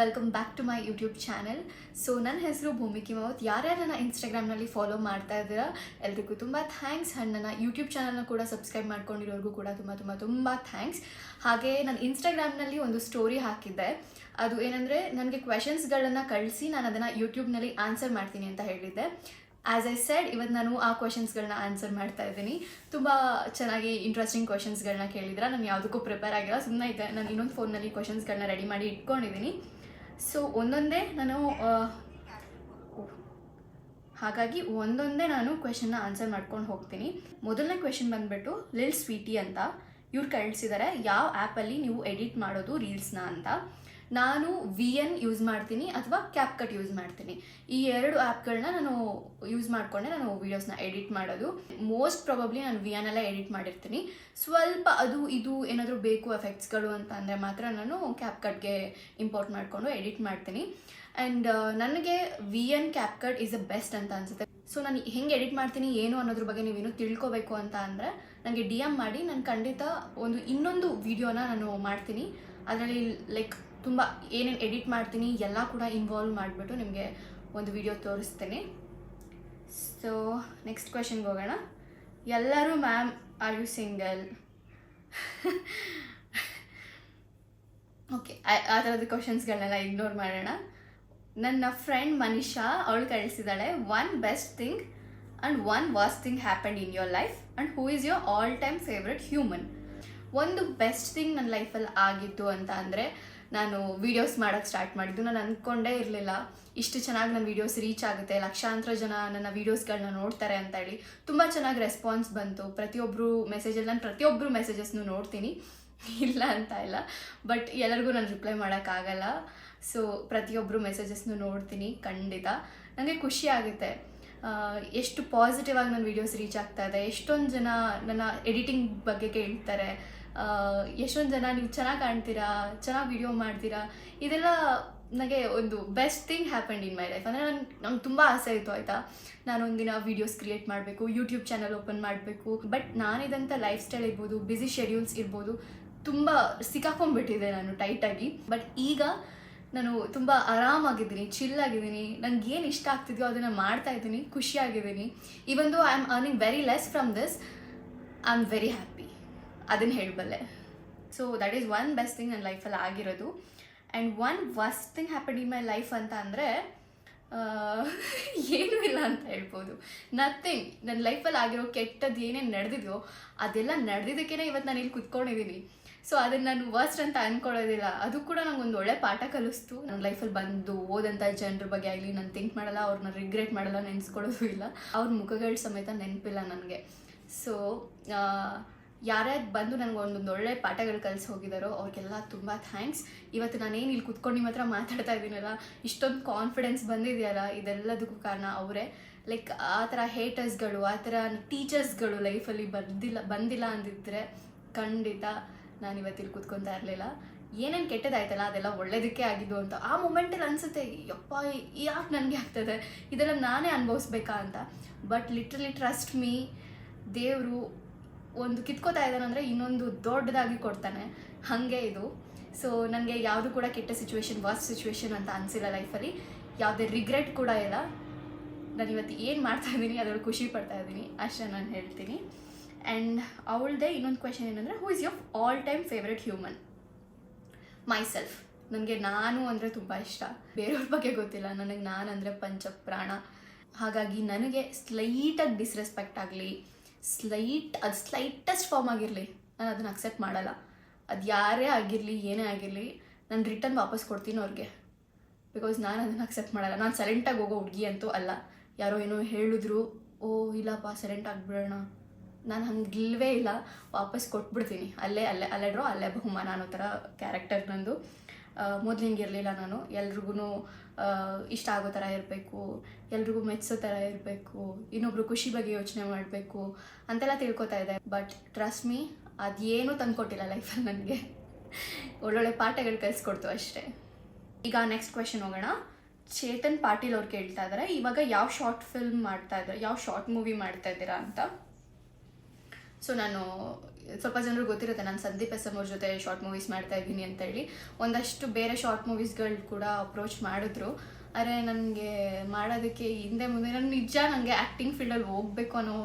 Welcome back to my YouTube channel so ನನ್ನ ಹೆಸರು ಭೂಮಿಕಿ ಮಾವತ್ ಯಾರ್ಯಾರು ನನ್ನ ಇನ್ಸ್ಟಾಗ್ರಾಮ್ನಲ್ಲಿ ಫಾಲೋ ಮಾಡ್ತಾ ಇದ್ದೀರಾ, ಎಲ್ರಿಗೂ ತುಂಬ ಥ್ಯಾಂಕ್ಸ್ ನನ್ನ ಯೂಟ್ಯೂಬ್ ಚಾನಲ್ನ ಕೂಡ ಸಬ್ಸ್ಕ್ರೈಬ್ ಮಾಡ್ಕೊಂಡಿರೋರ್ಗೂ ಕೂಡ ತುಂಬ ತುಂಬ ತುಂಬ ಥ್ಯಾಂಕ್ಸ್ ಹಾಗೆ ನಾನು ಇನ್ಸ್ಟಾಗ್ರಾಮ್ನಲ್ಲಿ ಒಂದು ಸ್ಟೋರಿ ಹಾಕಿದ್ದೆ. ಅದು ಏನಂದರೆ, ನನಗೆ ಕ್ವೆಶನ್ಸ್ಗಳನ್ನು ಕಳಿಸಿ ನಾನು ಅದನ್ನು ಯೂಟ್ಯೂಬ್ನಲ್ಲಿ ಆನ್ಸರ್ ಮಾಡ್ತೀನಿ ಅಂತ ಹೇಳಿದ್ದೆ. ಆ್ಯಸ್ ಐ ಸೆಡ್ ಇವತ್ತು ನಾನು ಆ ಕ್ವೆಶನ್ಸ್ಗಳನ್ನ ಆನ್ಸರ್ ಮಾಡ್ತಾ ಇದ್ದೀನಿ. ತುಂಬ ಚೆನ್ನಾಗಿ ಇಂಟ್ರೆಸ್ಟಿಂಗ್ ಕ್ವೆಶನ್ಸ್ಗಳನ್ನ ಕೇಳಿದ್ರೆ ನಾನು ಯಾವುದಕ್ಕೂ ಪ್ರಿಪೇರ್ ಆಗಿಲ್ಲ. ಸುಮ್ಮನೆ ಇದೆ ನಾನು ಇನ್ನೊಂದು ಫೋನಲ್ಲಿ ಕ್ವೆಶನ್ಸ್ಗಳನ್ನ ರೆಡಿ ಮಾಡಿ ಇಟ್ಕೊಂಡಿದ್ದೀನಿ. ಸೊ ಒಂದೊಂದೇ ನಾನು ಹಾಗಾಗಿ ಒಂದೊಂದೇ ನಾನು ಕ್ವೆಶನ್ನ ಆನ್ಸರ್ ಮಾಡ್ಕೊಂಡು ಹೋಗ್ತೀನಿ. ಮೊದಲನೇ ಕ್ವೆಶನ್ ಬಂದ್ಬಿಟ್ಟು ಲಿಲ್ ಸ್ವೀಟಿ ಅಂತ. ಇವ್ರು ಕಳಿಸಿದ್ದಾರೆ ಯಾವ ಆ್ಯಪಲ್ಲಿ ನೀವು ಎಡಿಟ್ ಮಾಡೋದು ರೀಲ್ಸ್ನ ಅಂತ. ನಾನು ವಿ ಎನ್ ಯೂಸ್ ಮಾಡ್ತೀನಿ ಅಥವಾ ಕ್ಯಾಪ್ ಕಟ್ ಯೂಸ್ ಮಾಡ್ತೀನಿ. ಈ ಎರಡು ಆ್ಯಪ್ಗಳನ್ನ ನಾನು ಯೂಸ್ ಮಾಡಿಕೊಂಡೆ ನಾನು ವೀಡಿಯೋಸ್ನ ಎಡಿಟ್ ಮಾಡೋದು. ಮೋಸ್ಟ್ ಪ್ರಾಬಬ್ಲಿ ನಾನು ವಿ ಎನ್ ಎಲ್ಲ ಎಡಿಟ್ ಮಾಡಿರ್ತೀನಿ. ಸ್ವಲ್ಪ ಅದು ಇದು ಏನಾದರೂ ಬೇಕು ಎಫೆಕ್ಟ್ಸ್ಗಳು ಅಂತ ಅಂದರೆ ಮಾತ್ರ ನಾನು ಕ್ಯಾಪ್ ಕಟ್ಗೆ ಇಂಪೋರ್ಟ್ ಮಾಡಿಕೊಂಡು ಎಡಿಟ್ ಮಾಡ್ತೀನಿ. ಆ್ಯಂಡ್ ನನಗೆ V N CapCut is a best ಅಂತ ಅನಿಸುತ್ತೆ. ಸೊ ನಾನು ಹೆಂಗೆ ಎಡಿಟ್ ಮಾಡ್ತೀನಿ, ಏನು ಅನ್ನೋದ್ರ ಬಗ್ಗೆ ನೀವೇನು ತಿಳ್ಕೊಬೇಕು ಅಂತ ಅಂದರೆ ನನಗೆ ಡಿ ಎಂ ಮಾಡಿ, ನಾನು ಖಂಡಿತ ಒಂದು ಇನ್ನೊಂದು ವಿಡಿಯೋನ ನಾನು ಮಾಡ್ತೀನಿ. ಅದರಲ್ಲಿ ಲೈಕ್ ತುಂಬ ಏನೇನು ಎಡಿಟ್ ಮಾಡ್ತೀನಿ ಎಲ್ಲ ಕೂಡ ಇನ್ವಾಲ್ವ್ ಮಾಡಿಬಿಟ್ಟು ನಿಮಗೆ ಒಂದು ವಿಡಿಯೋ ತೋರಿಸ್ತೇನೆ. ಸೊ ನೆಕ್ಸ್ಟ್ ಕ್ವೆಶನ್ಗೆ ಹೋಗೋಣ. ಎಲ್ಲರೂ ma'am are you single okay ಆ ಥರದ ಕ್ವಶನ್ಸ್ಗಳನ್ನೆಲ್ಲ ಇಗ್ನೋರ್ ಮಾಡೋಣ. ನನ್ನ ಫ್ರೆಂಡ್ ಮನಿಷಾ, ಅವಳು ಕಳಿಸಿದಾಳೆ one best thing and one worst thing happen in your life and who is your all time favourite human ಒಂದು ಬೆಸ್ಟ್ ಥಿಂಗ್ ನನ್ನ ಲೈಫಲ್ಲಿ ಆಗಿದ್ದು ಅಂತ ಅಂದರೆ ನಾನು ವೀಡಿಯೋಸ್ ಮಾಡೋಕ್ಕೆ ಸ್ಟಾರ್ಟ್ ಮಾಡಿದ್ದು. ನಾನು ಅಂದ್ಕೊಂಡೇ ಇರಲಿಲ್ಲ. ಇಷ್ಟು ಚೆನ್ನಾಗಿ ನನ್ನ ವೀಡಿಯೋಸ್ ರೀಚ್ ಆಗುತ್ತೆ. ಲಕ್ಷಾಂತರ ಜನ ನನ್ನ ವೀಡಿಯೋಸ್ಗಳನ್ನ ನೋಡ್ತಾರೆ ಅಂತ ಹೇಳಿ ತುಂಬ ಚೆನ್ನಾಗಿ ರೆಸ್ಪಾನ್ಸ್ ಬಂತು. ಪ್ರತಿಯೊಬ್ಬರು ಮೆಸೇಜಲ್ಲಿ ನಾನು ಪ್ರತಿಯೊಬ್ಬರು ಮೆಸೇಜಸ್ನು ನೋಡ್ತೀನಿ. ಇಲ್ಲ ಅಂತ ಇಲ್ಲ. ಬಟ್ ಎಲ್ಲರಿಗೂ ನಾನು ರಿಪ್ಲೈ ಮಾಡೋಕ್ಕಾಗಲ್ಲ ಸೊ ಪ್ರತಿಯೊಬ್ಬರು ಮೆಸೇಜಸ್ನು ನೋಡ್ತೀನಿ ಖಂಡಿತ. ನನಗೆ ಖುಷಿ ಆಗುತ್ತೆ. ಎಷ್ಟು ಪಾಸಿಟಿವ್ ಆಗಿ ನನ್ನ ವೀಡಿಯೋಸ್ ರೀಚ್ ಆಗ್ತಾ ಇದೆ, ಎಷ್ಟೊಂದು ಜನ ನನ್ನ ಎಡಿಟಿಂಗ್ ಬಗ್ಗೆ ಕೇಳ್ತಾರೆ ಎಷ್ಟೊಂದು ಜನ ನೀವು ಚೆನ್ನಾಗಿ ಕಾಣ್ತೀರಾ, ಚೆನ್ನಾಗಿ ವಿಡಿಯೋ ಮಾಡ್ತೀರಾ, ಇದೆಲ್ಲ ನನಗೆ ಒಂದು best thing happened in my life ಅಂದರೆ ನನಗೆ ನಂಗೆ ತುಂಬ ಆಸೆ ಇತ್ತು, ಆಯಿತಾ? ನಾನು ಒಂದಿನ ವೀಡಿಯೋಸ್ ಕ್ರಿಯೇಟ್ ಮಾಡಬೇಕು ಯೂಟ್ಯೂಬ್ ಚಾನಲ್ ಓಪನ್ ಮಾಡಬೇಕು ಬಟ್ ನಾನಿದಂಥ ಲೈಫ್ ಸ್ಟೈಲ್ ಇರ್ಬೋದು ಬ್ಯುಸಿ ಶೆಡ್ಯೂಲ್ಸ್ ಇರ್ಬೋದು, ತುಂಬ ಸಿಕ್ಕಾಕೊಂಡ್ಬಿಟ್ಟಿದೆ ನಾನು ಟೈಟಾಗಿ ಬಟ್ ಈಗ ನಾನು ತುಂಬ ಆರಾಮಾಗಿದ್ದೀನಿ ಚಿಲ್ ಆಗಿದ್ದೀನಿ. ನನಗೆ ಏನು ಇಷ್ಟ ಆಗ್ತಿದೆಯೋ ಅದನ್ನು ಮಾಡ್ತಾ ಇದ್ದೀನಿ, ಖುಷಿಯಾಗಿದ್ದೀನಿ. Even though I am earning very less from this I am very happy ಅದನ್ನು ಹೇಳಬಲ್ಲೆ so that is one best thing ನನ್ನ ಲೈಫಲ್ಲಿ ಆಗಿರೋದು. And one worst thing happen in my life ಅಂತ ಅಂದರೆ ಏನೂ ಇಲ್ಲ ಅಂತ ಹೇಳ್ಬೋದು. ನಥಿಂಗ್ ನನ್ನ ಲೈಫಲ್ಲಿ ಆಗಿರೋ ಕೆಟ್ಟದ್ದು ಏನೇನು ನಡೆದಿದೆಯೋ ಅದೆಲ್ಲ ನಡೆದಿದ್ದಕ್ಕೇ ಇವತ್ತು ನಾನು ಇಲ್ಲಿ ಕುತ್ಕೊಂಡಿದ್ದೀನಿ. ಸೊ ಅದನ್ನ ನಾನು ವರ್ಸ್ಟ್ ಅಂತ ಅನ್ಕೊಳ್ಳೋದಿಲ್ಲ. ಅದು ಕೂಡ ನಂಗೆ ಒಂದು ಒಳ್ಳೆ ಪಾಠ ಕಲಿಸ್ತು. ನನ್ನ ಲೈಫಲ್ಲಿ ಬಂದು ಓದಂತ ಜನರ ಬಗ್ಗೆ ಆಗಲಿ ನಾನು ಥಿಂಕ್ ಮಾಡಲ್ಲ ಅವ್ರನ್ನ ರಿಗ್ರೆಟ್ ಮಾಡಲ್ಲ, ನೆನೆಸ್ಕೊಳ್ಳೋದು ಇಲ್ಲ. ಅವ್ರ ಮುಖಗಳ ಸಮೇತ ನೆನಪಿಲ್ಲ ನನಗೆ. ಸೊ ಯಾರ್ಯಾರು ಬಂದು ನನಗೆ ಒಂದೊಂದು ಒಳ್ಳೆ ಪಾಠಗಳು ಕಲಿಸಿ ಹೋಗಿದ್ದಾರೋ ಅವ್ರಿಗೆಲ್ಲ ತುಂಬ ಥ್ಯಾಂಕ್ಸ್ ಇವತ್ತು ನಾನೇನು ಇಲ್ಲಿ ಕುತ್ಕೊಂಡು ನಿಮ್ಮ ಹತ್ರ ಮಾತಾಡ್ತಾ ಇದ್ದೀನಲ್ಲ, ಇಷ್ಟೊಂದು ಕಾನ್ಫಿಡೆನ್ಸ್ ಬಂದಿದೆಯಲ್ಲ, ಇದೆಲ್ಲದಕ್ಕೂ ಕಾರಣ ಅವರೇ. ಲೈಕ್ ಆ ಥರ ಹೇಟರ್ಸ್ಗಳು ಆ ಥರ ಟೀಚರ್ಸ್ಗಳು ಲೈಫಲ್ಲಿ ಬಂದಿಲ್ಲ ಬಂದಿಲ್ಲ ಅಂದಿದ್ರೆ ಖಂಡಿತ ನಾನು ಇವತ್ತಿಲ್ಲಿ ಕೂತ್ಕೊತಾ ಇರಲಿಲ್ಲ. ಏನೇನು ಕೆಟ್ಟದಾಯ್ತಲ್ಲ, ಅದೆಲ್ಲ ಒಳ್ಳೇದಕ್ಕೆ ಆಗಿದ್ದು ಅಂತ. ಆ ಮೂಮೆಂಟಲ್ಲಿ ಅನಿಸುತ್ತೆ, ಯಪ್ಪ ಯಾಕೆ ನನಗೆ ಆಗ್ತದೆ? ಇದೆಲ್ಲ ನಾನೇ ಅನುಭವಿಸ್ಬೇಕಾ ಅಂತ. ಬಟ್ ಲಿಟ್ರಲಿ ಟ್ರಸ್ಟ್ ಮೀ ದೇವರು ಒಂದು ಕಿತ್ಕೋತಾ ಇದ್ದಾನಂದರೆ ಇನ್ನೊಂದು ದೊಡ್ಡದಾಗಿ ಕೊಡ್ತಾನೆ. ಹಾಗೆ ಇದು. ಸೊ ನನಗೆ ಯಾವುದು ಕೂಡ ಕೆಟ್ಟ ಸಿಚುವೇಶನ್ ವರ್ಸ್ಟ್ ಸಿಚುವೇಶನ್ ಅಂತ ಅನಿಸಿಲ್ಲ ಲೈಫಲ್ಲಿ ಯಾವುದೇ ರಿಗ್ರೆಟ್ ಕೂಡ ಇಲ್ಲ. ನಾನು ಇವತ್ತು ಏನು ಮಾಡ್ತಾ ಇದ್ದೀನಿ, ಅದರಲ್ಲಿ ಖುಷಿ ಪಡ್ತಾ ಇದ್ದೀನಿ. ಅಷ್ಟೇ ನಾನು ಹೇಳ್ತೀನಿ. ಆ್ಯಂಡ್ ಅವಳದೇ ಇನ್ನೊಂದು ಕ್ವೆಶನ್ ಏನಂದರೆ who is your all time favourite human myself ನನಗೆ ನಾನು ಅಂದರೆ ತುಂಬ ಇಷ್ಟ. ಬೇರೆಯವ್ರ ಬಗ್ಗೆ ಗೊತ್ತಿಲ್ಲ. ನನಗೆ ನಾನು ಅಂದರೆ ಪಂಚಪ್ರಾಣ. ಹಾಗಾಗಿ ನನಗೆ ಸ್ಲೈಟಾಗಿ ಡಿಸ್ರೆಸ್ಪೆಕ್ಟ್ ಆಗಲಿ ಸ್ಲೈಟ್ ಅದು ಸ್ಲೈಟೆಸ್ಟ್ ಫಾರ್ಮ್ ಆಗಿರಲಿ, ನಾನು ಅದನ್ನು ಅಕ್ಸೆಪ್ಟ್ ಮಾಡಲ್ಲ. ಅದು ಯಾರೇ ಆಗಿರಲಿ, ಏನೇ ಆಗಿರಲಿ, ನಾನು ರಿಟರ್ನ್ ವಾಪಸ್ ಕೊಡ್ತೀನಿ ಅವ್ರಿಗೆ. ಬಿಕಾಸ್ ನಾನು ಅದನ್ನು ಅಕ್ಸೆಪ್ಟ್ ಮಾಡಲ್ಲ. ನಾನು ಸೈಲೆಂಟಾಗಿ ಹೋಗೋ ಹುಡುಗಿ ಅಂತೂ ಅಲ್ಲ. ಯಾರೋ ಏನೋ ಹೇಳಿದ್ರು, ಓ, ಇಲ್ಲಪ್ಪ ಸೈಲೆಂಟ್ ಆಗಿಬಿಡೋಣ ನಾನು ಹಂಗಿಲ್ವೇ ಇಲ್ಲ, ವಾಪಸ್ ಕೊಟ್ಬಿಡ್ತೀನಿ. ಅಲ್ಲೇ ಅಲ್ಲೇ ಅಲ್ಲೇ ಡ್ರೋ ಅಲ್ಲೇ ಬಹುಮಾನ ಅನ್ನೋ ಥರ ಕ್ಯಾರೆಕ್ಟರ್ ನಂದು. ಇರಲಿಲ್ಲ ನಾನು. ಎಲ್ರಿಗೂ ಇಷ್ಟ ಆಗೋ ಥರ ಇರಬೇಕು, ಎಲ್ರಿಗೂ ಮೆಚ್ಚೋ ಥರ ಇರಬೇಕು, ಇನ್ನೊಬ್ರು ಖುಷಿ ಬಗ್ಗೆ ಯೋಚನೆ ಮಾಡಬೇಕು ಅಂತೆಲ್ಲ ತಿಳ್ಕೊತಾ ಇದೆ ಬಟ್ ಟ್ರಸ್ಟ್ ಮೀ ಅದೇನೂ ತಂದುಕೊಟ್ಟಿಲ್ಲ ಲೈಫಲ್ಲಿ ನನಗೆ. ಒಳ್ಳೊಳ್ಳೆ ಪಾಠಗಳು ಕಲಿಸ್ಕೊಡ್ತು ಅಷ್ಟೇ. ಈಗ ನೆಕ್ಸ್ಟ್ ಕ್ವೆಶನ್ ಹೋಗೋಣ. ಚೇತನ್ ಪಾಟೀಲ್ ಅವ್ರು ಕೇಳ್ತಾ ಇದ್ದಾರೆ ಇವಾಗ ಯಾವ ಶಾರ್ಟ್ ಫಿಲ್ಮ್ ಮಾಡ್ತಾ ಇದ್ದಾರೆ ಯಾವ ಶಾರ್ಟ್ ಮೂವಿ ಮಾಡ್ತಾ ಇದ್ದೀರಾ ಅಂತ. ಸೊ ನಾನು ಸ್ವಲ್ಪ ಜನರು ಗೊತ್ತಿರುತ್ತೆ, ನಾನು ಸಂದೀಪ್ ಎಸ್ ಜೊತೆ ಶಾರ್ಟ್ ಮೂವೀಸ್ ಮಾಡ್ತಾ ಇದ್ದೀನಿ ಅಂತ ಹೇಳಿ. ಒಂದಷ್ಟು ಬೇರೆ ಶಾರ್ಟ್ ಮೂವೀಸ್ಗಳು ಕೂಡ ಅಪ್ರೋಚ್ ಮಾಡಿದ್ರು. ಆದರೆ ನನಗೆ ಮಾಡೋದಕ್ಕೆ ಹಿಂದೆ ಮುಂದೆ ನಾನು ನಿಜ ನನಗೆ ಆ್ಯಕ್ಟಿಂಗ್ ಫೀಲ್ಡಲ್ಲಿ ಹೋಗಬೇಕು ಅನ್ನೋ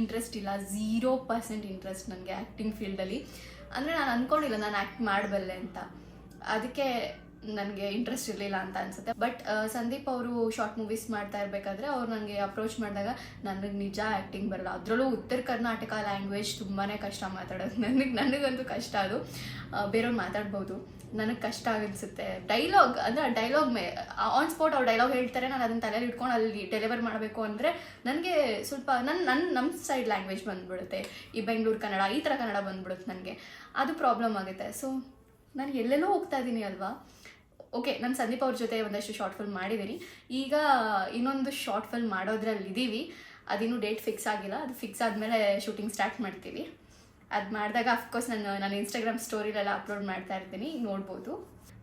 ಇಂಟ್ರೆಸ್ಟ್ ಇಲ್ಲ. ಝೀರೋ ಪರ್ಸೆಂಟ್ ಇಂಟ್ರೆಸ್ಟ್ ನನಗೆ ಆ್ಯಕ್ಟಿಂಗ್ ಫೀಲ್ಡಲ್ಲಿ ಅಂದರೆ ನಾನು ಅಂದ್ಕೊಂಡಿಲ್ಲ ನಾನು ಆ್ಯಕ್ಟ್ ಮಾಡಬಲ್ಲೆ ಅಂತ. ಅದಕ್ಕೆ ನನಗೆ ಇಂಟ್ರೆಸ್ಟ್ ಇರಲಿಲ್ಲ ಅಂತ ಅನ್ಸುತ್ತೆ. ಬಟ್ ಸಂದೀಪ್ ಅವರು ಶಾರ್ಟ್ ಮೂವೀಸ್ ಮಾಡ್ತಾ ಇರಬೇಕಾದ್ರೆ ಅವ್ರು ನನಗೆ ಅಪ್ರೋಚ್ ಮಾಡಿದಾಗ ನನಗೆ ನಿಜ ಆ್ಯಕ್ಟಿಂಗ್ ಬರಲ್ಲ. ಅದರಲ್ಲೂ ಉತ್ತರ ಕರ್ನಾಟಕ ಲ್ಯಾಂಗ್ವೇಜ್ ತುಂಬಾ ಕಷ್ಟ ಮಾತಾಡೋದು. ನನಗೆ ನನಗಂತೂ ಕಷ್ಟ ಅದು. ಆ, ಬೇರೆಯವ್ರು ಮಾತಾಡ್ಬೋದು. ನನಗೆ ಕಷ್ಟ ಅನಿಸುತ್ತೆ. ಡೈಲಾಗ್ ಅಂದರೆ ಡೈಲಾಗ್ ಮೇ ಆನ್ ಸ್ಪಾಟ್ ಅವ್ರು ಡೈಲಾಗ್ ಹೇಳ್ತಾರೆ ನಾನು ಅದನ್ನ ತಲೆಯಲ್ಲಿ ಇಟ್ಕೊಂಡು ಅಲ್ಲಿ ಡೆಲಿವರ್ ಮಾಡಬೇಕು ಅಂದರೆ ನನಗೆ ಸ್ವಲ್ಪ ನನ್ನ ನನ್ನ ನಮ್ಮ ಸೈಡ್ ಲ್ಯಾಂಗ್ವೇಜ್ ಬಂದ್ಬಿಡುತ್ತೆ. ಈ ಬೆಂಗಳೂರು ಕನ್ನಡ ಈ ಥರ ಕನ್ನಡ ಬಂದ್ಬಿಡುತ್ತೆ ನನಗೆ. ಅದು ಪ್ರಾಬ್ಲಮ್ ಆಗುತ್ತೆ. ಸೊ ನಾನು ಎಲ್ಲೆಲ್ಲೋ ಹೋಗ್ತಾ ಇದ್ದೀನಿ ಅಲ್ವಾ? ಓಕೆ ನಾನು ಸಂದೀಪ್ ಅವ್ರ ಜೊತೆ ಒಂದಷ್ಟು ಶಾರ್ಟ್ ಫಿಲ್ಮ್ ಮಾಡಿದ್ದೀನಿ ಈಗ ಇನ್ನೊಂದು ಶಾರ್ಟ್ ಫಿಲ್ಮ್ ಮಾಡೋದ್ರಲ್ಲಿ ಇದ್ದೀವಿ ಅದಿನ್ನೂ ಡೇಟ್ ಫಿಕ್ಸ್ ಆಗಿಲ್ಲ. ಅದು ಫಿಕ್ಸ್ ಆದಮೇಲೆ ಶೂಟಿಂಗ್ ಸ್ಟಾರ್ಟ್ ಮಾಡ್ತೀವಿ. ಅದು ಮಾಡಿದಾಗ ಅಫ್ಕೋರ್ಸ್ ನಾನು ನಾನು ಇನ್ಸ್ಟಾಗ್ರಾಮ್ ಸ್ಟೋರಿಲೆಲ್ಲ ಅಪ್ಲೋಡ್ ಮಾಡ್ತಾ ಇರ್ತೀನಿ. ನೋಡ್ಬೋದು.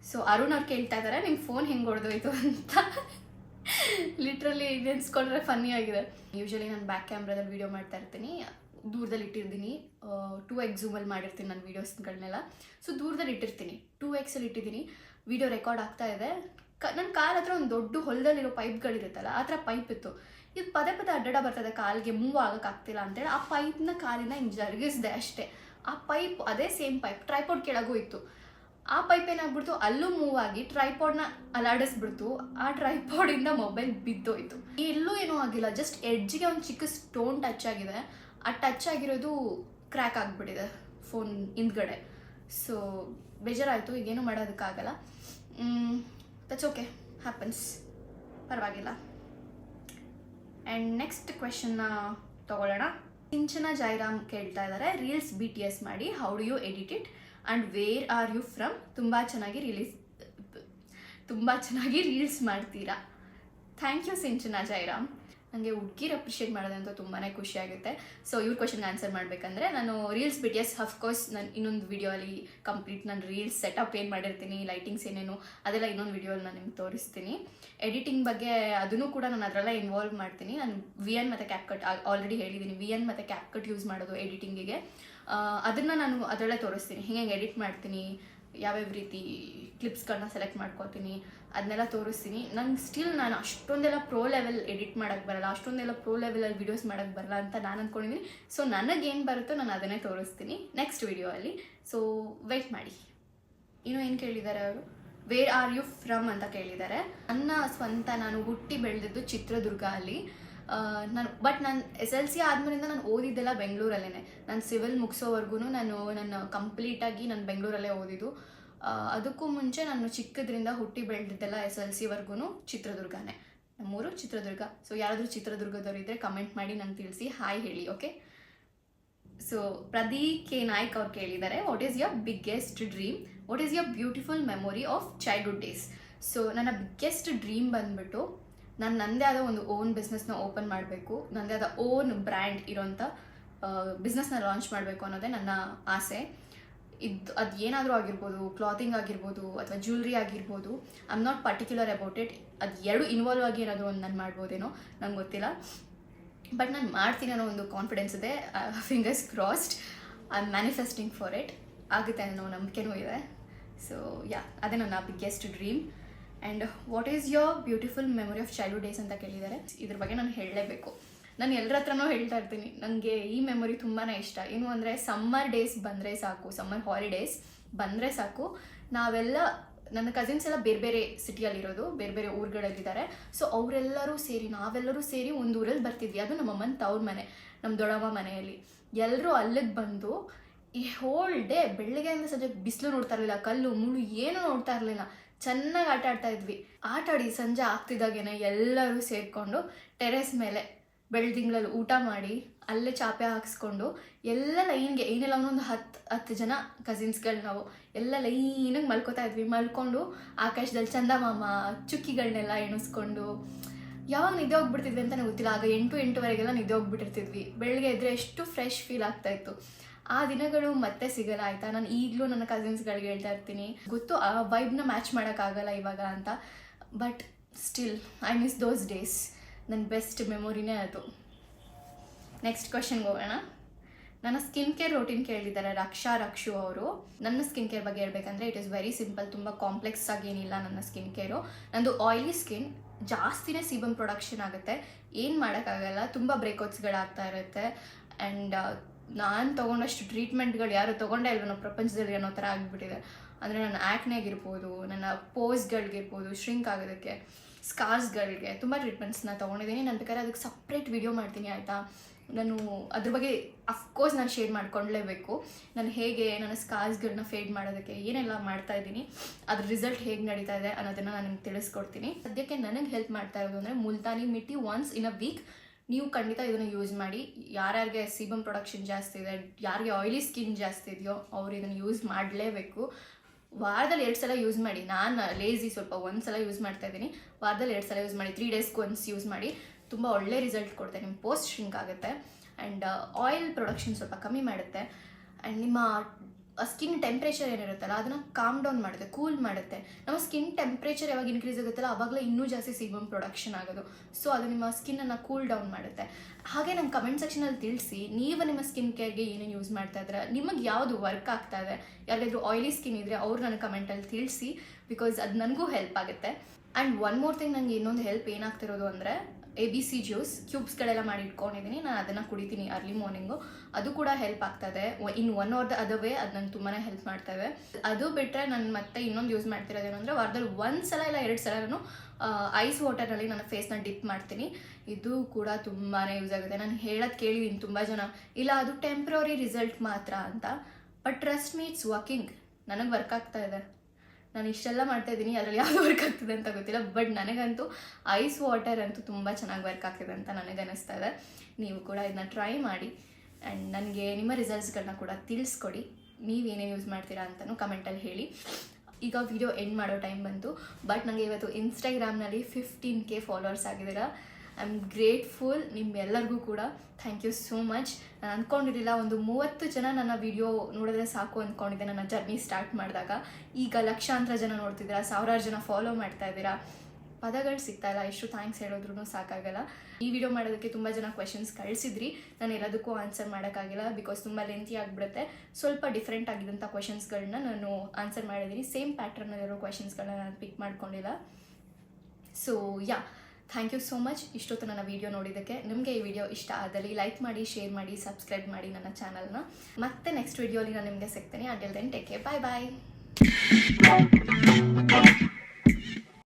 ಸೊ ಅರುಣ್ ಅವ್ರು ಕೇಳ್ತಾ ಇದ್ದಾರೆ ನಿಮ್ಮ ಫೋನ್ ಹೆಂಗೆ ಹೊಡೆದೋಯ್ತು? ಅಂತ. ಲಿಟ್ರಲಿ ನೆನ್ಸ್ಕೊಂಡ್ರೆ ಫನ್ನಿ ಆಗಿದೆ. ಯೂಶಲಿ ನಾನು ಬ್ಯಾಕ್ ಕ್ಯಾಮ್ರಾದಲ್ಲಿ ವೀಡಿಯೋ ಮಾಡ್ತಾ ಇರ್ತೀನಿ. ದೂರದಲ್ಲಿ ಇಟ್ಟಿರ್ತೀನಿ. ಟೂ ಎಕ್ಸ್ ಝೂಮಲ್ಲಿ ಮಾಡಿರ್ತೀನಿ ನನ್ನ ವೀಡಿಯೋಸ್ಗಳನ್ನೆಲ್ಲ ಸೊ ದೂರದಲ್ಲಿ ಇಟ್ಟಿರ್ತೀನಿ. ಟೂ ಎಕ್ಸಲ್ಲಿ ಇಟ್ಟಿದ್ದೀನಿ. ವಿಡಿಯೋ ರೆಕಾರ್ಡ್ ಆಗ್ತಾ ಇದೆ. ಕ ನನ್ನ ಕಾಲ್ ಹತ್ರ ಒಂದು ದೊಡ್ಡ ಹೊಲದಲ್ಲಿರೋ ಪೈಪ್ಗಳಿರುತ್ತಲ್ಲ, ಆ ಥರ ಪೈಪ್ ಇತ್ತು. ಇದು ಪದೇ ಪದೇ ಅಡ್ಡಾಡ ಬರ್ತದೆ ಕಾಲಿಗೆ, ಮೂವ್ ಆಗೋಕ್ಕಾಗ್ತಿಲ್ಲ ಅಂತೇಳಿ ಆ ಪೈಪ್ನ ಕಾಲಿನ ಹಿಂಗೆ ಜರುಗಿಸಿದೆ ಅಷ್ಟೇ. ಆ ಪೈಪ್, ಅದೇ ಸೇಮ್ ಪೈಪ್, ಟ್ರೈಪಾಡ್ ಕೆಳಗೂ ಇತ್ತು. ಆ ಪೈಪ್ ಏನಾಗ್ಬಿಡ್ತು, ಅಲ್ಲೂ ಮೂವ್ ಆಗಿ ಟ್ರೈಪಾಡ್ನ ಅಲಾಡಿಸ್ಬಿಡ್ತು ಆ ಟ್ರೈಪಾಡಿಂದ ಮೊಬೈಲ್ ಬಿದ್ದೋಯ್ತು. ಎಲ್ಲೂ ಏನೂ ಆಗಿಲ್ಲ, ಜಸ್ಟ್ ಎಡ್ಜಿಗೆ ಒಂದು ಚಿಕ್ಕ ಸ್ಟೋನ್ ಟಚ್ ಆಗಿದೆ. ಆ ಟಚ್ ಆಗಿರೋದು ಕ್ರ್ಯಾಕ್ ಆಗಿಬಿಟ್ಟಿದೆ ಫೋನ್ ಹಿಂದ್ಗಡೆ. ಸೊ ಬೇಜಾರಾಯಿತು, ಈಗೇನು ಮಾಡೋದಕ್ಕಾಗಲ್ಲ. ದಟ್ಸ್ ಓಕೆ ಹ್ಯಾಪನ್ಸ್ ಪರವಾಗಿಲ್ಲ. ಆ್ಯಂಡ್ ನೆಕ್ಸ್ಟ್ ಕ್ವೆಶನ್ನ ತಗೊಳ್ಳೋಣ. ಸಿಂಚನ ಜೈರಾಮ್ ಕೇಳ್ತಾ ಇದ್ದಾರೆ ರೀಲ್ಸ್ ಬಿ ಟಿ ಎಸ್ ಮಾಡಿ how do you edit it and where are you from ತುಂಬ ಚೆನ್ನಾಗಿ ರಿಲೀಸ್ ತುಂಬ ಚೆನ್ನಾಗಿ ರೀಲ್ಸ್ ಮಾಡ್ತೀರಾ. Thank you Sinchana Jairam. ನನಗೆ ಹುಡ್ಗಿರ್ ಅಪ್ರಿಷಿಯೇಟ್ ಮಾಡೋದಂತೂ ತುಂಬಾ ಖುಷಿ ಆಗುತ್ತೆ. ಸೊ ಇವ್ರ ಕ್ವಶನ್ಗೆ ಆನ್ಸರ್ ಮಾಡಬೇಕಂದ್ರೆ ನಾನು ರೀಲ್ಸ್ ಬಿಟ್ಟು ಎಸ್ ಅಫ್ಕೋರ್ಸ್ ನಾನು ಇನ್ನೊಂದು ವಿಡಿಯೋಲಿ ಕಂಪ್ಲೀಟ್ ನಾನು ರೀಲ್ಸ್ ಸೆಟಪ್ ಏನು ಮಾಡಿರ್ತೀನಿ ಲೈಟಿಂಗ್ಸ್ ಏನೇನು ಅದೆಲ್ಲ ಇನ್ನೊಂದು ವಿಡಿಯೋಲಿ ನಾನು ನಿಮ್ಗೆ ತೋರಿಸ್ತೀನಿ. ಎಡಿಟಿಂಗ್ ಬಗ್ಗೆ ಅದನ್ನು ಕೂಡ ನಾನು ಅದರಲ್ಲ ಇನ್ವಾಲ್ವ್ ಮಾಡ್ತೀನಿ. ನಾನು ವಿ ಎನ್ ಮತ್ತು ಕ್ಯಾಪ್ ಕಟ್ ಆಲ್ರೆಡಿ ಹೇಳಿದ್ದೀನಿ ವಿ ಎನ್ ಮತ್ತು ಕ್ಯಾಪ್ ಕಟ್ ಯೂಸ್ ಮಾಡೋದು ಎಡಿಟಿಂಗಿಗೆ ಅದನ್ನು ನಾನು ಅದರಲ್ಲೇ ತೋರಿಸ್ತೀನಿ. ಹಿಂಗೆ ಎಡಿಟ್ ಮಾಡ್ತೀನಿ, ಯಾವ್ಯಾವ ರೀತಿ ಕ್ಲಿಪ್ಸ್ಗಳನ್ನ ಸೆಲೆಕ್ಟ್ ಮಾಡ್ಕೋತೀನಿ ಅದನ್ನೆಲ್ಲ ತೋರಿಸ್ತೀನಿ. ನಂಗೆ ಸ್ಟಿಲ್ ನಾನು ಅಷ್ಟೊಂದೆಲ್ಲ ಪ್ರೋ ಲೆವೆಲ್ ಎಡಿಟ್ ಮಾಡೋಕ್ಕೆ ಬರಲ್ಲ, ಅಷ್ಟೊಂದೆಲ್ಲ ಪ್ರೋ ಲೆವೆಲಲ್ಲಿ ವೀಡಿಯೋಸ್ ಮಾಡೋಕ್ಕೆ ಬರಲ್ಲ ಅಂತ ನಾನು ಅಂದ್ಕೊಂಡಿದ್ದೀನಿ ಸೊ ನನಗೇನು ಬರುತ್ತೋ ನಾನು ಅದನ್ನೇ ತೋರಿಸ್ತೀನಿ ನೆಕ್ಸ್ಟ್ ವಿಡಿಯೋ ಅಲ್ಲಿ. ಸೊ ವೆಯ್ಟ್ ಮಾಡಿ. ಇನ್ನೂ ಏನು ಕೇಳಿದ್ದಾರೆ ಅವರು? ವೇರ್ ಆರ್ ಯು ಫ್ರಮ್ ಅಂತ ಕೇಳಿದ್ದಾರೆ ನನ್ನ ಸ್ವಂತ ನಾನು ಹುಟ್ಟಿ ಬೆಳೆದಿದ್ದು ಚಿತ್ರದುರ್ಗ ಅಲ್ಲಿ. ನಾನು ಬಟ್ ನಾನು ಎಸ್ ಎಲ್ ಸಿ ಆದ್ಮೇಲಿಂದ ನಾನು ಓದಿದ್ದೆಲ್ಲ ಬೆಂಗಳೂರಲ್ಲೇ ನಾನು ಸಿವಿಲ್ ಮುಗಿಸೋವರೆಗೂ ನಾನು ನನ್ನ ಕಂಪ್ಲೀಟಾಗಿ ನಾನು ಬೆಂಗಳೂರಲ್ಲೇ ಓದಿದ್ದು. ಅದಕ್ಕೂ ಮುಂಚೆ ನಾನು ಚಿಕ್ಕದ್ರಿಂದ ಹುಟ್ಟಿ ಬೆಳೆದಿದ್ದೆಲ್ಲ ಎಸ್ ಎಲ್ ಸಿವರೆಗೂ ಚಿತ್ರದುರ್ಗನೇ. ನಮ್ಮೂರು ಚಿತ್ರದುರ್ಗ. ಸೊ ಯಾರಾದರೂ ಚಿತ್ರದುರ್ಗದವ್ರು ಇದ್ದರೆ ಕಮೆಂಟ್ ಮಾಡಿ ನಂಗೆ ತಿಳಿಸಿ. ಹಾಯ್ ಹೇಳಿ okay so Pradeep K. Naik ಅವ್ರು ಕೇಳಿದ್ದಾರೆ what is your biggest dream what is your beautiful memory of childhood days so ನನ್ನ ಬಿಗ್ಗೆಸ್ಟ್ ಡ್ರೀಮ್ ಬಂದ್ಬಿಟ್ಟು ನಾನು ನನ್ನದೇ ಆದ ಒಂದು ಓನ್ ಬಿಸ್ನೆಸ್ನ ಓಪನ್ ಮಾಡಬೇಕು ನನ್ನದೇ ಆದ ಓನ್ ಬ್ರ್ಯಾಂಡ್ ಇರೋಂಥ ಬಿಸ್ನೆಸ್ನ ಲಾಂಚ್ ಮಾಡಬೇಕು ಅನ್ನೋದೇ ನನ್ನ ಆಸೆ. ಇದು ಅದು ಏನಾದರೂ ಆಗಿರ್ಬೋದು ಕ್ಲಾತಿಂಗ್ ಆಗಿರ್ಬೋದು ಅಥವಾ ಜ್ಯುವೆಲ್ರಿ ಆಗಿರ್ಬೋದು I am not particular about it ಅದು ಎರಡು ಇನ್ವಾಲ್ವ್ ಆಗಿ ಏನಾದರೂ ಒಂದು ನಾನು ಮಾಡ್ಬೋದೇನೋ, ನಂಗೆ ಗೊತ್ತಿಲ್ಲ. ಬಟ್ ನಾನು ಮಾಡ್ತೀನಿ ಅನ್ನೋ ಒಂದು ಕಾನ್ಫಿಡೆನ್ಸ್ ಇದೆ. Fingers crossed I am manifesting for it ಆಗುತ್ತೆ ಅನ್ನೋ ನಂಬಿಕೆನೂ ಇದೆ. ಸೊ ಯಾ ಅದೇ ನನ್ನ biggest dream and what is your beautiful memory of childhood days ಅಂತ ಕೇಳಿದ್ದಾರೆ. ಇದ್ರ ಬಗ್ಗೆ ನಾನು ಹೇಳಲೇಬೇಕು. ನಾನು ಎಲ್ಲರ ಹತ್ರನೂ ಹೇಳ್ತಾ ಇರ್ತೀನಿ. ನನಗೆ ಈ ಮೆಮೊರಿ ತುಂಬಾ ಇಷ್ಟ. ಏನು ಅಂದರೆ ಸಮ್ಮರ್ ಡೇಸ್ ಬಂದರೆ ಸಾಕು ಸಮ್ಮರ್ ಹಾಲಿಡೇಸ್ ಬಂದರೆ ಸಾಕು. ನಾವೆಲ್ಲ, ನನ್ನ ಕಸಿನ್ಸ್ ಎಲ್ಲ ಬೇರೆ ಬೇರೆ ಸಿಟಿಯಲ್ಲಿರೋದು ಬೇರೆ ಬೇರೆ ಊರುಗಳಲ್ಲಿದ್ದಾರೆ ಸೊ ಅವರೆಲ್ಲರೂ ಸೇರಿ, ನಾವೆಲ್ಲರೂ ಸೇರಿ ಒಂದು ಊರಲ್ಲಿ ಬರ್ತಿದ್ವಿ. ಅದು ನಮ್ಮ ಅಮ್ಮನ ತವ್ರ ಮನೆ ನಮ್ಮ ದೊಡ್ಡಮ್ಮ ಮನೆಯಲ್ಲಿ. ಎಲ್ಲರೂ ಅಲ್ಲಿಗೆ ಬಂದು ಈ ಹೋಲ್ ಡೇ ಬೆಳಗ್ಗೆಯಿಂದ ಸಂಜೆ ಬಿಸಿಲು ನೋಡ್ತಾ ಇರಲಿಲ್ಲ, ಕಲ್ಲು, ಮುಳ್ಳು ಏನೂ ನೋಡ್ತಾ ಇರಲಿಲ್ಲ. ಚೆನ್ನಾಗಿ ಆಟ ಆಡ್ತಾ ಇದ್ವಿ. ಆಟಾಡಿ ಸಂಜೆ ಆಗ್ತಿದ್ದಾಗೇನೆ ಎಲ್ಲರೂ ಸೇರಿಕೊಂಡು ಟೆರೆಸ್ ಮೇಲೆ ಬೆಳ್ದಿಂಗ್ಳಲ್ಲಿ ಊಟ ಮಾಡಿ ಅಲ್ಲೇ ಚಾಪೆ ಹಾಕಿಸ್ಕೊಂಡು ಎಲ್ಲ ಲೈನ್ಗೆ ಏನೆಲ್ಲ ಒಂದೊಂದು ಹತ್ತು ಹತ್ತು ಜನ ಕಸಿನ್ಸ್ಗಳು ನಾವು. ಎಲ್ಲ ಲೈನಾಗಿ ಮಲ್ಕೋತಾ ಇದ್ವಿ. ಮಲ್ಕೊಂಡು ಆಕಾಶದಲ್ಲಿ ಚಂದಮಾಮ ಚುಕ್ಕಿಗಳನ್ನೆಲ್ಲ ಎಣಿಸ್ಕೊಂಡು ಯಾವಾಗ ನಿದ್ದೆ ಹೋಗ್ಬಿಡ್ತಿದ್ವಿ ಅಂತ ನನಗೆ ಗೊತ್ತಿಲ್ಲ. ಆಗ ಎಂಟು, ಎಂಟುವರೆಗೆಲ್ಲ ನಿದ್ದೆ ಹೋಗ್ಬಿಟ್ಟಿರ್ತಿದ್ವಿ. ಬೆಳಗ್ಗೆ ಎದ್ರೆ ಎಷ್ಟು ಫ್ರೆಶ್ ಫೀಲ್ ಆಗ್ತಾ ಇತ್ತು. ಆ ದಿನಗಳು ಮತ್ತೆ ಸಿಗಲ್ಲ ಆಯ್ತಾ ನಾನು ಈಗಲೂ ನನ್ನ ಕಸಿನ್ಸ್ಗಳಿಗೆ ಹೇಳ್ತಾ ಇರ್ತೀನಿ. ಗೊತ್ತು, ಆ ವೈಬ್ನ ಮ್ಯಾಚ್ ಮಾಡೋಕ್ಕಾಗಲ್ಲ ಇವಾಗ ಅಂತ. But still I miss those days ನನ್ನ ಬೆಸ್ಟ್ ಮೆಮೊರಿನೇ ಅದು. ನೆಕ್ಸ್ಟ್ ಕ್ವಶನ್ಗೆ ಹೋಗೋಣ. ನನ್ನ ಸ್ಕಿನ್ ಕೇರ್ ರೋಟೀನ್ ಕೇಳಿದ್ದಾರೆ ರಕ್ಷಾ ರಕ್ಷು ಅವರು. ನನ್ನ ಸ್ಕಿನ್ ಕೇರ್ ಬಗ್ಗೆ ಹೇಳ್ಬೇಕಂದ್ರೆ ಇಟ್ ಇಸ್ ವೆರಿ ಸಿಂಪಲ್ ತುಂಬ ಕಾಂಪ್ಲೆಕ್ಸ್ ಆಗಿ ಏನಿಲ್ಲ ನನ್ನ ಸ್ಕಿನ್ ಕೇರು ನಂದು ಆಯಿಲಿ ಸ್ಕಿನ್ ಜಾಸ್ತಿನೇ ಸೀಬಮ್ ಪ್ರೊಡಕ್ಷನ್ ಆಗುತ್ತೆ. ಏನು ಮಾಡೋಕ್ಕಾಗಲ್ಲ, ತುಂಬ ಬ್ರೇಕೌಟ್ಸ್ಗಳಾಗ್ತಾ ಇರುತ್ತೆ. ಆ್ಯಂಡ್ ನಾನು ತೊಗೊಂಡಷ್ಟು ಟ್ರೀಟ್ಮೆಂಟ್ಗಳು ಯಾರು ತೊಗೊಂಡೇ ಇಲ್ವ ನಮ್ಮ ಪ್ರಪಂಚದಲ್ಲಿ ಅನ್ನೋ ಥರ ಆಗಿಬಿಟ್ಟಿದೆ. ಅಂದರೆ ನನ್ನ ಆ್ಯಕ್ನೆಗಿರ್ಬೋದು ನನ್ನ ಪೋಸ್ಗಳಿಗಿರ್ಬೋದು ಶ್ರಿಂಕ್ ಆಗೋದಕ್ಕೆ. ಸ್ಕಾರ್ಸ್ಗಳಿಗೆ ತುಂಬ ಟ್ರೀಟ್ಮೆಂಟ್ಸ್ನ ತೊಗೊಂಡಿದ್ದೀನಿ. ನಾನು ಬೇಕಾದ್ರೆ ಅದಕ್ಕೆ ಸಪ್ರೇಟ್ ವಿಡಿಯೋ ಮಾಡ್ತೀನಿ, ಆಯಿತಾ? ನಾನು ಅದ್ರ ಬಗ್ಗೆ ಅಫ್ಕೋರ್ಸ್ ನಾನು ಶೇರ್ ಮಾಡ್ಕೊಳ್ಳೇಬೇಕು ನಾನು ಹೇಗೆ ನನ್ನ ಸ್ಕಾರ್ಸ್ಗಳನ್ನ ಫೇಡ್ ಮಾಡೋದಕ್ಕೆ ಏನೆಲ್ಲ ಮಾಡ್ತಾ ಇದ್ದೀನಿ, ಅದ್ರ ರಿಸಲ್ಟ್ ಹೇಗೆ ನಡೀತಾ ಇದೆ ಅನ್ನೋದನ್ನು ನಾನು ನಿಮ್ಗೆ ತಿಳಿಸ್ಕೊಡ್ತೀನಿ. ಸದ್ಯಕ್ಕೆ ನನಗೆ ಹೆಲ್ಪ್ ಮಾಡ್ತಾ ಇರೋದು ಅಂದರೆ Multani mitti once in a week ನೀವು ಖಂಡಿತ ಇದನ್ನು ಯೂಸ್ ಮಾಡಿ. ಯಾರ್ಯಾರಿಗೆ ಸೀಬಮ್ ಪ್ರೊಡಕ್ಷನ್ ಜಾಸ್ತಿ ಇದೆ, ಯಾರಿಗೆ ಆಯಿಲಿ ಸ್ಕಿನ್ ಜಾಸ್ತಿ ಇದೆಯೋ ಅವ್ರು ಇದನ್ನು ಯೂಸ್ ಮಾಡಲೇಬೇಕು. ವಾರದಲ್ಲಿ ಎರಡು ಸಲ ಯೂಸ್ ಮಾಡಿ. ನಾನು ಲೇಸಿ ಸ್ವಲ್ಪ ಒಂದು ಸಲ ಯೂಸ್ ಮಾಡ್ತಾ ಇದ್ದೀನಿ. ವಾರದಲ್ಲಿ ಎರಡು ಸಲ ಯೂಸ್ ಮಾಡಿ. ತ್ರೀ ಡೇಸ್ಗೆ ಒನ್ಸ್ ಯೂಸ್ ಮಾಡಿ. ತುಂಬ ಒಳ್ಳೆ ರಿಸಲ್ಟ್ ಕೊಡುತ್ತೆ. ನಿಮ್ಮ ಪೋಸ್ಟ್ ಶ್ರಿಂಕ್ ಆಗುತ್ತೆ. ಆ್ಯಂಡ್ ಆಯಿಲ್ ಪ್ರೊಡಕ್ಷನ್ ಸ್ವಲ್ಪ ಕಮ್ಮಿ ಮಾಡುತ್ತೆ. ಆ್ಯಂಡ್ ನಿಮ್ಮ ಸ್ಕಿನ್ ಟೆಂಪ್ರೇಚರ್ ಏನಿರುತ್ತಲ್ಲ, ಅದನ್ನು ಕಾಮ್ ಡೌನ್ ಮಾಡುತ್ತೆ ಕೂಲ್ ಮಾಡುತ್ತೆ. ನಮ್ಮ ಸ್ಕಿನ್ ಟೆಂಪ್ರೇಚರ್ ಯಾವಾಗ ಇನ್ಕ್ರೀಸ್ ಆಗುತ್ತಲ್ಲ ಆವಾಗಲೇ ಇನ್ನೂ ಜಾಸ್ತಿ ಸೀಬಮ್ ಪ್ರೊಡಕ್ಷನ್ ಆಗೋದು. ಸೊ ಅದು ನಿಮ್ಮ ಸ್ಕಿನ್ನನ್ನು ಕೂಲ್ ಡೌನ್ ಮಾಡುತ್ತೆ. ಹಾಗೆ ನಮ್ಮ ಕಮೆಂಟ್ ಸೆಕ್ಷನಲ್ಲಿ ತಿಳಿಸಿ, ನೀವು ನಿಮ್ಮ ಸ್ಕಿನ್ ಕೇರ್ಗೆ ಏನೇನು ಯೂಸ್ ಮಾಡ್ತಾ ಇದ್ರೆ ನಿಮಗೆ ಯಾವುದು ವರ್ಕ್ ಆಗ್ತಾ ಇದೆ, ಯಾರಿಗಾದ್ರೂ ಆಯಿಲಿ ಸ್ಕಿನ್ ಇದ್ದರೆ ಅವ್ರು ನನ್ನ ಕಮೆಂಟಲ್ಲಿ ತಿಳಿಸಿ ಬಿಕಾಸ್ ಅದು ನನಗೂ ಹೆಲ್ಪ್ ಆಗುತ್ತೆ. ಆ್ಯಂಡ್ ಒನ್ ಮೋರ್ ಥಿಂಗ್ ನನಗೆ ಇನ್ನೊಂದು ಹೆಲ್ಪ್ ಏನಾಗ್ತಿರೋದು ಅಂದರೆ ಎ ಬಿ ಸಿ ಜ್ಯೂಸ್ ಕ್ಯೂಬ್ಸ್ಗಳೆಲ್ಲ ಮಾಡಿ ಇಟ್ಕೊಂಡಿದ್ದೀನಿ. ನಾನು ಅದನ್ನು ಕುಡಿತೀನಿ ಅರ್ಲಿ ಮಾರ್ನಿಂಗು ಅದು ಕೂಡ ಹೆಲ್ಪ್ ಆಗ್ತದೆ. In one hour the other way ಅದು ನಂಗೆ ತುಂಬಾ ಹೆಲ್ಪ್ ಮಾಡ್ತವೆ. ಅದು ಬಿಟ್ಟರೆ ನಾನು ಮತ್ತೆ ಇನ್ನೊಂದು ಯೂಸ್ ಮಾಡ್ತಿರೋದೇನು ಅಂದರೆ ವಾರದಲ್ಲಿ ಒಂದು ಸಲ ಇಲ್ಲ ಎರಡು ಸಲ ನಾನು ಐಸ್ ವಾಟರ್ನಲ್ಲಿ ನನ್ನ ಫೇಸ್ನ ಡಿಪ್ ಮಾಡ್ತೀನಿ. ಇದು ಕೂಡ ತುಂಬಾ ಯೂಸ್ ಆಗುತ್ತೆ. ನಾನು ಹೇಳೋದು ಕೇಳಿದ್ದೀನಿ ತುಂಬ ಜನ, ಇಲ್ಲ, ಅದು ಟೆಂಪ್ರವರಿ ರಿಸಲ್ಟ್ ಮಾತ್ರ ಅಂತ. But trust me it's working ನನಗೆ ವರ್ಕ್ ಆಗ್ತಾ ಇದೆ. ನಾನು ಇಷ್ಟೆಲ್ಲ ಮಾಡ್ತಾ ಇದ್ದೀನಿ, ಅದರಲ್ಲಿ ಯಾವುದು ವರ್ಕ್ ಆಗ್ತಿದೆ ಅಂತ ಗೊತ್ತಿಲ್ಲ ಬಟ್ ನನಗಂತೂ ಐಸ್ ವಾಟರ್ ಅಂತೂ ತುಂಬ ಚೆನ್ನಾಗಿ ವರ್ಕ್ ಆಗ್ತಿದೆ ಅಂತ ನನಗೆ ಅನ್ನಿಸ್ತಾ ಇದೆ. ನೀವು ಕೂಡ ಇದನ್ನ ಟ್ರೈ ಮಾಡಿ ಆ್ಯಂಡ್ ನನಗೆ ನಿಮ್ಮ ರಿಸಲ್ಟ್ಸ್ಗಳನ್ನ ಕೂಡ ತಿಳಿಸ್ಕೊಡಿ. ನೀವೇನೇನು ಯೂಸ್ ಮಾಡ್ತೀರಾ ಅಂತಲೂ ಕಮೆಂಟಲ್ಲಿ ಹೇಳಿ. ಈಗ ವಿಡಿಯೋ ಎಂಡ್ ಮಾಡೋ ಟೈಮ್ ಬಂತು ಬಟ್ ನನಗೆ ಇವತ್ತು ಇನ್ಸ್ಟಾಗ್ರಾಮ್ನಲ್ಲಿ ಫಿಫ್ಟೀನ್ ಕೆ ಫಾಲೋವರ್ಸ್ ಆಗಿದ್ದೀರಾ. ಐ ಆಮ್ ಗ್ರೇಟ್ಫುಲ್ ನಿಮ್ಮೆಲ್ಲರಿಗೂ ಕೂಡ. ಥ್ಯಾಂಕ್ ಯು ಸೋ ಮಚ್ ನಾನು ಅಂದ್ಕೊಂಡಿರಲಿಲ್ಲ ಒಂದು ಮೂವತ್ತು ಜನ ನನ್ನ ವಿಡಿಯೋ ನೋಡಿದ್ರೆ ಸಾಕು ಅಂದ್ಕೊಂಡಿದ್ದೆ ನನ್ನ ಜರ್ನಿ ಸ್ಟಾರ್ಟ್ ಮಾಡಿದಾಗ. ಈಗ ಲಕ್ಷಾಂತರ ಜನ ನೋಡ್ತಿದ್ದೀರಾ, ಸಾವಿರಾರು ಜನ ಫಾಲೋ ಮಾಡ್ತಾ ಇದ್ದೀರಾ. ಪದಗಳು ಸಿಗ್ತಾ ಇಲ್ಲ ಎಷ್ಟು ಥ್ಯಾಂಕ್ಸ್ ಹೇಳೋದ್ರೂ ಸಾಕಾಗಲ್ಲ. ಈ ವಿಡಿಯೋ ಮಾಡೋದಕ್ಕೆ ತುಂಬ ಜನ ಕ್ವೆಶನ್ಸ್ ಕಳಿಸಿದ್ರಿ. ನಾನು ಎಲ್ಲದಕ್ಕೂ ಆನ್ಸರ್ ಮಾಡೋಕ್ಕಾಗಿಲ್ಲ ಬಿಕಾಸ್ ತುಂಬ ಲೆಂತಿ ಆಗಿಬಿಡುತ್ತೆ. ಸ್ವಲ್ಪ ಡಿಫ್ರೆಂಟ್ ಆಗಿದ್ದಂಥ ಕ್ವೆಶನ್ಸ್ಗಳನ್ನ ನಾನು ಆನ್ಸರ್ ಮಾಡಿದ್ದೀನಿ. ಸೇಮ್ ಪ್ಯಾಟ್ರನ್ನಲ್ಲಿರೋ ಕ್ವೆಶನ್ಸ್ಗಳನ್ನ ನಾನು ಪಿಕ್ ಮಾಡ್ಕೊಂಡಿಲ್ಲ. So yeah thank you so much ಇಷ್ಟೊತ್ತು ನನ್ನ ವಿಡಿಯೋ ನೋಡಿದ್ದಕ್ಕೆ. ನಿಮಗೆ ಈ ವಿಡಿಯೋ ಇಷ್ಟ ಆದಲ್ಲಿ ಲೈಕ್ ಮಾಡಿ, ಶೇರ್ ಮಾಡಿ, ಸಬ್ಸ್ಕ್ರೈಬ್ ಮಾಡಿ ನನ್ನ ಚಾನಲ್ನ. ಮತ್ತೆ ನೆಕ್ಸ್ಟ್ ವಿಡಿಯೋಲಿ ನಾನು ನಿಮಗೆ ಸಿಗ್ತೇನೆ. Until then take care bye bye